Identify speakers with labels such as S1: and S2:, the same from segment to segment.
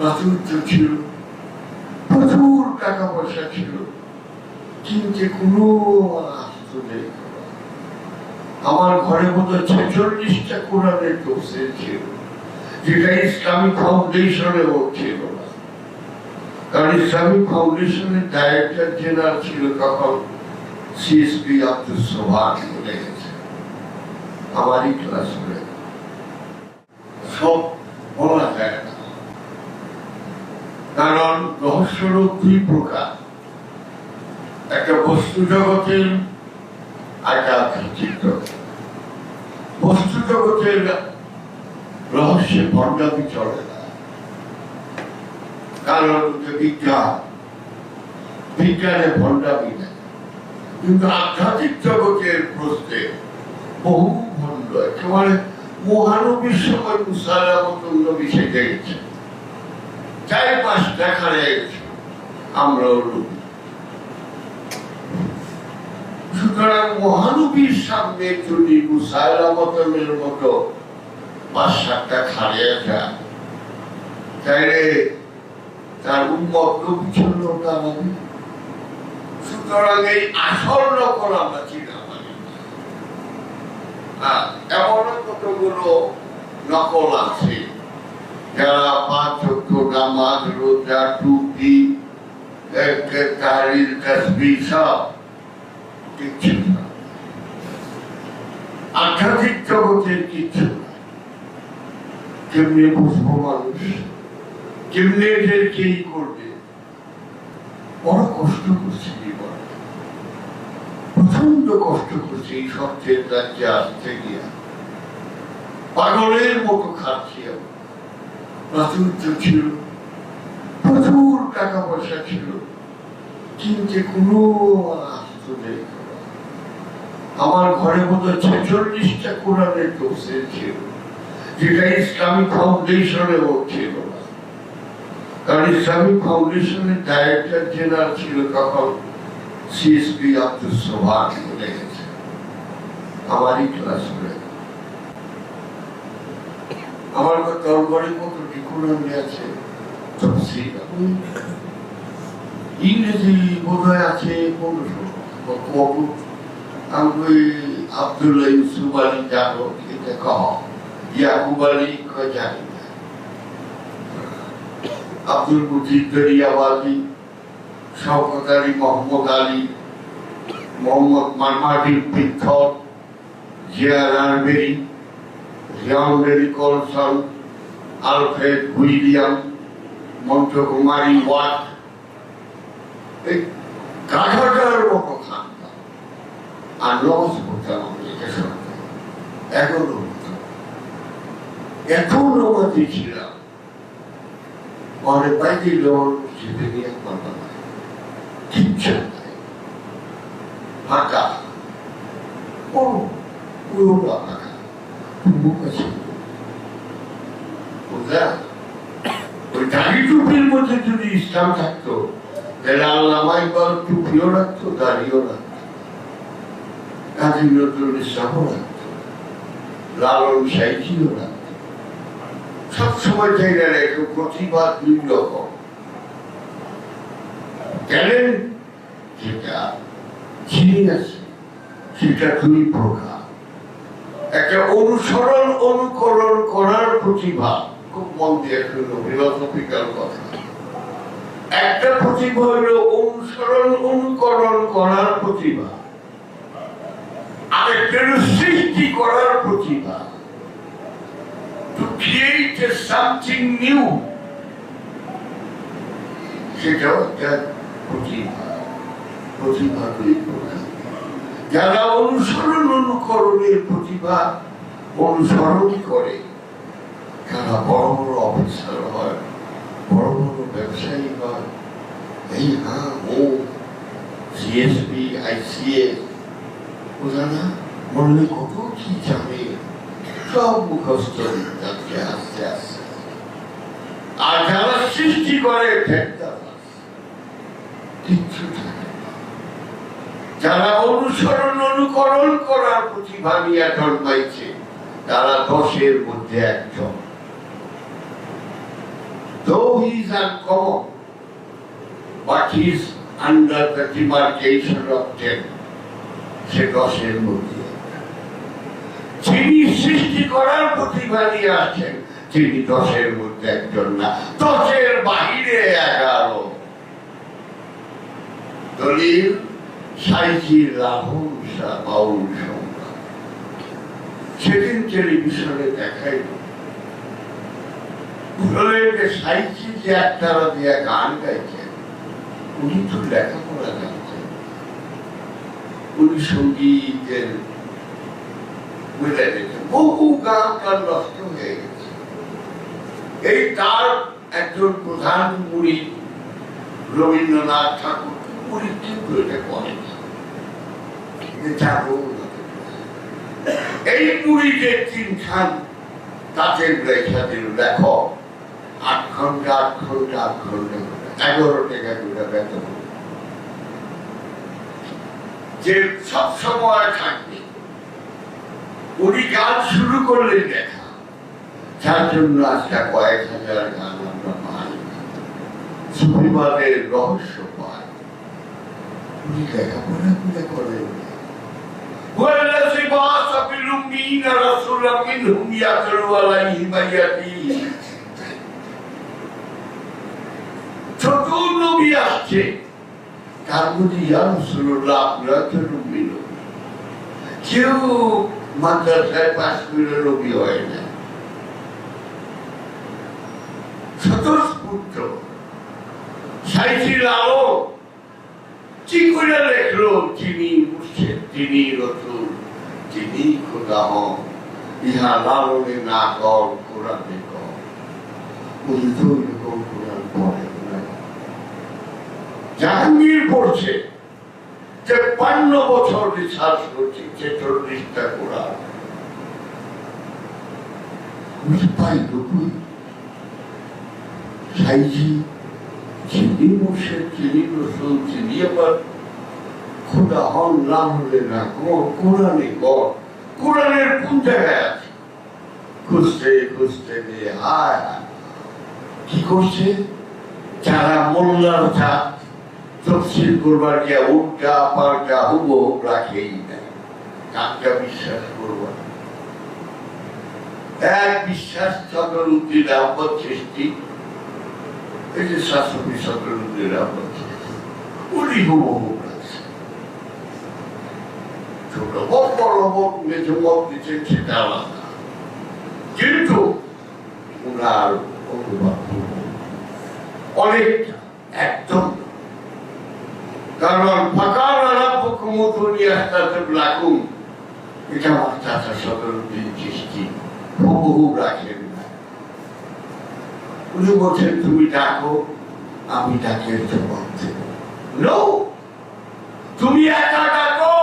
S1: প্রাচুর্য ছিল, প্রচুর টাকা পয়সা ছিল, কিনতে কোনো আসতো নেই। আমার ঘরে মতো ছেচল্লিশটা কোরআনের তফসিল ছিল, যেটা ইসলামিক ফাউন্ডেশনেও ছিল না। কারণ ইসলামিক ফাউন্ডেশনের ডাইরেক্টর জেনারেল ছিল তখন সিএসপি আব্দুল সোহান বলে গেছে। আমারই ক্লাস করে সব বলা যায় না কারণ রহস্যরূপ দুই প্রকার? একটা বস্তু জগতের একটা চিত্র? বস্তু জগতের রহস্যে ভণ্ডামি চলে না। কারণ বিজ্ঞান, বিজ্ঞানে ভণ্ডামি নেই। কিন্তু আধ্যাত্মিক জগতের প্রশ্নে বহু ভণ্ড, একেবারে মহানবীর সময় মুসালামতুল নবী সেজে গেছে চার পাঁচ দেখা গেছে আমরাও নবী সুতরাং মহানবীর সামনে যদি মুসাইলামতের মতো পাঁচ সাতটা খাড়িয়ে যায় তাইলে তার উন্মত বিচ্ছন্ন হবে। সুতরাং এই আসল নকল আমরা চিনা মানি হ্যাঁ, এমন কতগুলো নকল আছে? যারা পাঁচ চোদ্দ নামাজ রোজা টুপি তারির না আধ্যাত্মিক জগতের কিচ্ছু কেমনে বুঝব মানুষ? কেমনে এদেরকে এই করবে? বড় কষ্ট করছে জীবন প্রচণ্ড কষ্ট করছে এই সত্যের রাজ্যে আসতে গিয়া। পাগলের মতো খাচ্ছি আমি প্রাচুর্য ছিল। টাকা পয়সা ছিল। কিনতে কোনো আমার ঘরে মতো ছেচল্লিশটা কোরআনের তফসিল ছিল, যেটা ইসলামিক ফাউন্ডেশনেও ছিল কারণ ইসলামিক ফাউন্ডেশনের ডাইরেক্টর জেনারেল ছিল তখন সিএসপি আব্দুল সোহান বলে গেছে। আমারই ক্লাস করে আমার তোর মতো কোরআন আছে তফসিল ইংরেজি বোধহয় আছে পনেরোশো। ইউসুফ আলী জানো কহ। ইয়াকুব আলী জানি Abdul Mujid Daryabadi Shaukat Ali, Mohammad Ali, Mohammad Marmaduke Pickthall Zia John Mary Colson Alfred William Montgomery Watt এই গাধাটার মতো খানতাম আর লস করতাম আমি এটা সত্যি এখনও হতো এত নমাজি ছিলাম পরে বাইরে লোন চেপে নিয়ে কথা নাই কিচ্ছু নাই। ফাঁকা। ও পুরো ফাঁকা। মুখ আছে। বুঝলা ওই দাড়ি টুপির মধ্যে যদি ইসলাম থাকতো, তাহলে আল্লামা টুপিও রাখতো, দাড়িও রাখতো কাজী নজরুল ইসলামও রাখতো, লালন সাইজিও রাখতো। সবসময় জায়গা রেখে প্রতিভা দুই রকম ট্যালেন্ট যেটা জিনিয়াস সেটা দুই প্রকার একটা অনুসরণ, অনুকরণ করার প্রতিভা মন দিয়ে কথা। একটা প্রতিভা হলো অনুসরণ, অনুকরণ করার প্রতিভা। আরেকটা সৃষ্টি করার প্রতিভা। Create a something new, সেটাও একটা প্রতিভা। প্রতিভা যারা অনুসরণ, অনুকরণের প্রতিভা অনুসরণ করে তারা বড় বড় অফিসার হয়, বড় বড় ব্যবসায়ী হয়। এই হ্যাঁ ও সিএসপি আইসিএস বোঝা না বললে কত কি জানে? সব মুখস্থ আস্তে আস্তে। আর যারা সৃষ্টি করে যারা অনুসরণ, অনুকরণ করার প্রতিভা নিয়ে জন্মাইছে, তারা দশের মধ্যে একজন। Though he is uncommon, but he is under the demarcation of ten. সে মধ্যে। যিনি সৃষ্টি করার প্রতিভা আছেন তিনি দশের মধ্যে একজন না দশের বাহিরে এগারো দলিল সাইজি রাহুল সেদিন টেলিভিশনে দেখাইল যে বহু গান তার নষ্ট হয়ে গেছে। এই তার একজন প্রধান মুড়ি, রবীন্দ্রনাথ ঠাকুর মুড়ি কিন্তু এটা করেন। যে। এই মুড়িতে তিনখান তাঁতের লেখা দিল দেখো আট ঘন্টা আট ঘন্টা আট ঘন্টা করে, এগারো টাকা করে বেতন যে সব সময় থাকবে উনি গান শুরু করলেন দেখা যার জন্য আজকে কয়েক হাজার গান আমরা পাই সুফিবাদের রহস্য পাই উনি লেখাপড়া করে করেন والذي بعث في الأمين رسولا منهم يتلو عليهم آياته নবী আসছে তার মধ্যে। কেউ মাদ্রাসায় হয় না স্বতঃস্ফূর্ত কি করে তিনি তিনি তিনি খোদা হন ইহা লালনে না কর কোরআনে কর কোরআন পড়েন না জাহাঙ্গীর পড়ছে পান্ন বছর রিসার্চ করছে আবার খোদা হন হলে না কোরআনে কর কোরআনের কোন জায়গায় আছে? খুঁজতে কি করছে? যারা মোল্লার জাত তফসিল করবার গিয়া উল্টা পাল্টা হুবো রাখেই নাই কাকটা বিশ্বাস করব? এক বিশ্বাস সকল উদ্দিন সৃষ্টি এই যে উদ্দিন আহমদ সৃষ্টি, উনি রাখছে ছোট হোক, বড় হোক, মেজ মত দিচ্ছেন সেটা আলাদা কিন্তু ওনার অনুবাদ। অনেকটা, একদম কারণ ফাঁকার লাকুম। এটা আমার চাচা সদরুদ্দিন চিস্তি হুবহু রাখেন না। উনি বলছেন, তুমি ডাকো, আমি ডাকের জবাব দেব নো তুমি একা ডাকো।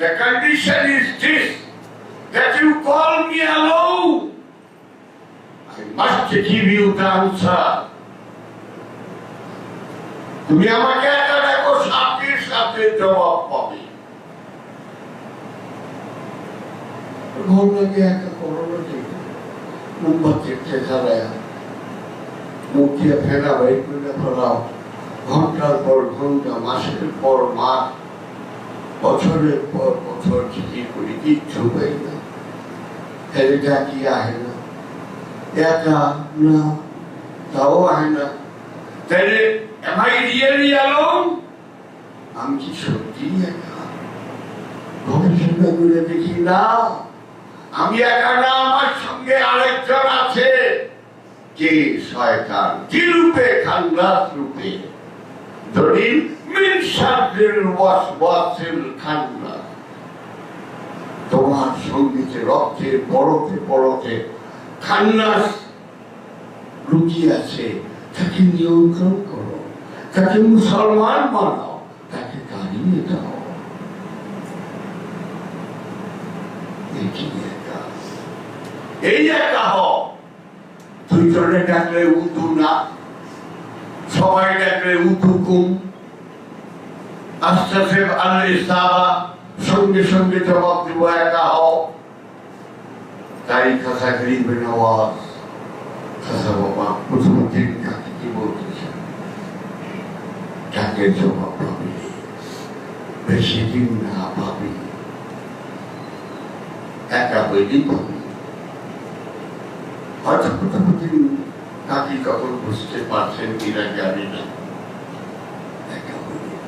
S1: The condition is this, that you call me alone. I must give you the answer. তুমি আমাকে একা দেখো সাথে সাথে জবাব পাবে। মুখ দিয়ে ফেরা করে ফেলাও ঘণ্টার পর ঘণ্টা মাসের পর মাস বছরের পর বছর চিঠি করি কিচ্ছু পাই না। ফেলে ডাকি আহে না? একা না তাও আহে না। তাহলে am I really alone? আমি কি সত্যি একা? গবেষণা করে দেখি না। আমি একা না, আমার সঙ্গে আরেকজন আছে কে শয়তান কি রূপে খান্নাস রূপে। দলিল মিন শাররিল ওয়াসওয়াসিল খান্নাস তোমার সঙ্গীতে রক্তে, পরতে পরতে খান্নাস লুকিয়ে আছে, তাকে নিয়ন্ত্রণ তাকে মুসলমান বানাও তাকে দাঁড়িয়ে দাও এই একা? হও দুইজনে ডাকলে উদু না, সবাই ডাকলে উদু কুম। আস্তাফির আলী সঙ্গে সঙ্গে জবাব দিব একা হও তাই কথা গরিবে নওয়াজ কথা বাবা প্রথম দিন কাকে কি বলতেছে তাকে জবাব পাবি বেশি দিন না পাবি একা হইলেই পাবি হয়তো প্রথম দিন কাকি তখন বুঝতে পারছেন কিনা জানি না একা হইলেই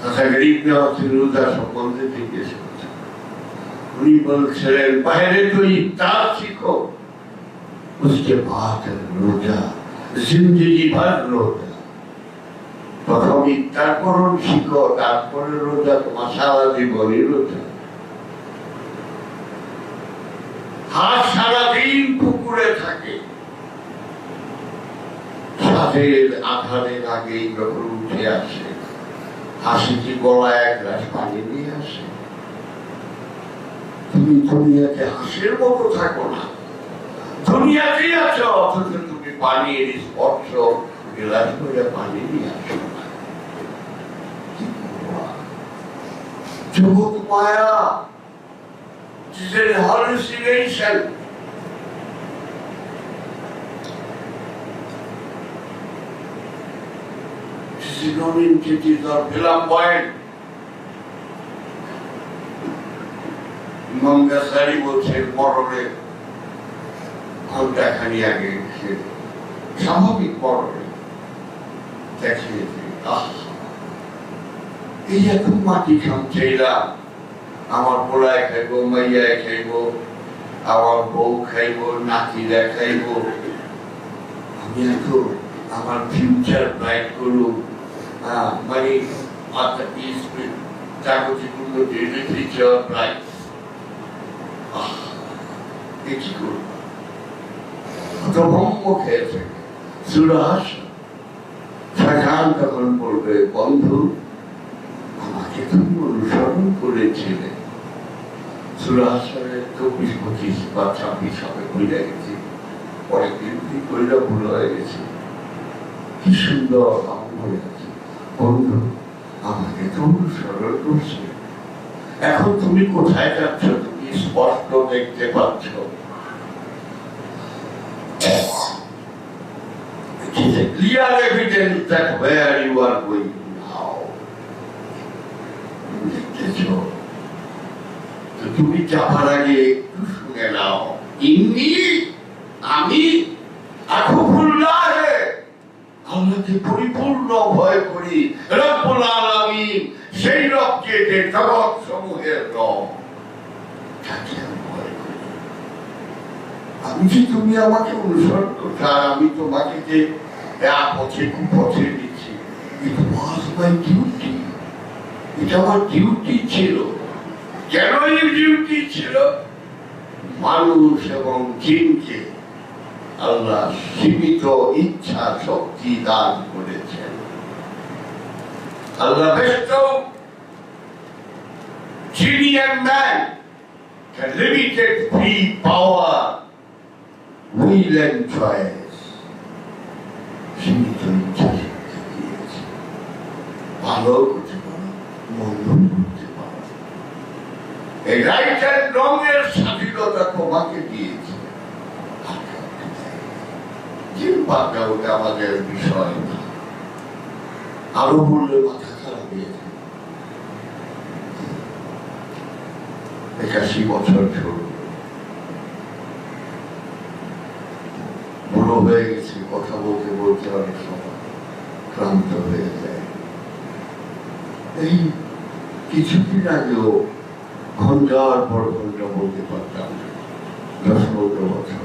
S1: তথা গরিব নেওয়া রোজা সম্বন্ধে জিজ্ঞেস করছেন উনি বলছিলেন বাইরে তো ইফতার শিখো उसके बाद रोजा জিন্দগি ভাগ রোদ প্রথম ইচ্ছা করুন, শিখো, তারপরে রোজা, তোমার সারা জীবনই রোজা। হাত সারাদিন পুকুরে থাকে। সাথের আধারের আগে যখন উঠে আসে। হাসিটি গলায় এক গ্লাস পানি নিয়ে আসে? তুমি দুনিয়াতে হাসির মতো থাকো না। দুনিয়াতেই আছো, অথচ পানির স্পর্শ গ্লাস করে পানি নিয়ে আসো না কি করবা? জগৎ মায়া film point. ইমাম বলছে মরণে ঘণ্টা খানি আগে স্বাভাবিক মরণে দেখিয়েছে এই এখন মাটি এরা আমার পোলায় খাইব, মাইয়ায় খাইব, আমার বউ খাইব, নাতিরা খাইব। আমি এত আমার ফিউচার ব্রাইট করুক মানে জাগতিক ফিউচার ব্রাইট কি করব? হতভম্ব খেয়েছে সুরাস শাখান তখন বলবে, বন্ধু, আমাকে তুমি অনুসরণ করেছিলে। সুরাসরে চব্বিশ, পঁচিশ বা ছাব্বিশ হবে, ভুলে গেছি। পরে কিন্তু কইরা ভুল হয়ে গেছে। কি সুন্দর মনে আছে। বন্ধু, আমাকে তো অনুসরণ করছে এখন তুমি কোথায় যাচ্ছ? তুমি স্পষ্ট দেখতে পাচ্ছ। Is a clear evidence that where you are going now. তো তুমি যাবার আগে একটু শুনে নাও, ইন্নি আমি আল্লাহকে পরিপূর্ণ ভয় করি, রব্বুল আলামিন সেই রবকে যে জগৎ সমূহের রব আমি ভয় তুমি আমাকে অনুসরণ আর আমি তোমাকে যে duty এটা আমার ডিউটি ছিল। কেন এই ডিউটি ছিল? মানুষ এবং জিনকে আল্লাহ সীমিত ইচ্ছা শক্তি দান করেছেন। আল্লাহ বেস্ট জিনি and man, can limited free power will and choice সীমিত ইচ্ছা শক্তি দিয়েছে ভালো করতে পারো, মন্দ করতে পারো। এই রাইট স্বাধীনতা তোমাকে দিয়েছে। জিম্বাটা ওটা আমাদের বিষয় না। আরও বললে মাথা খারাপ হয়ে যাবে একাশি বছর ছোট। বুড়ো হয়ে গেছে, কথা বলতে বলতে অনেক সময় ক্লান্ত হয়ে যায়। এই কিছুদিন আগেও ঘণ্টার পর ঘণ্টা বলতে পারতাম। দশ পনেরো বছর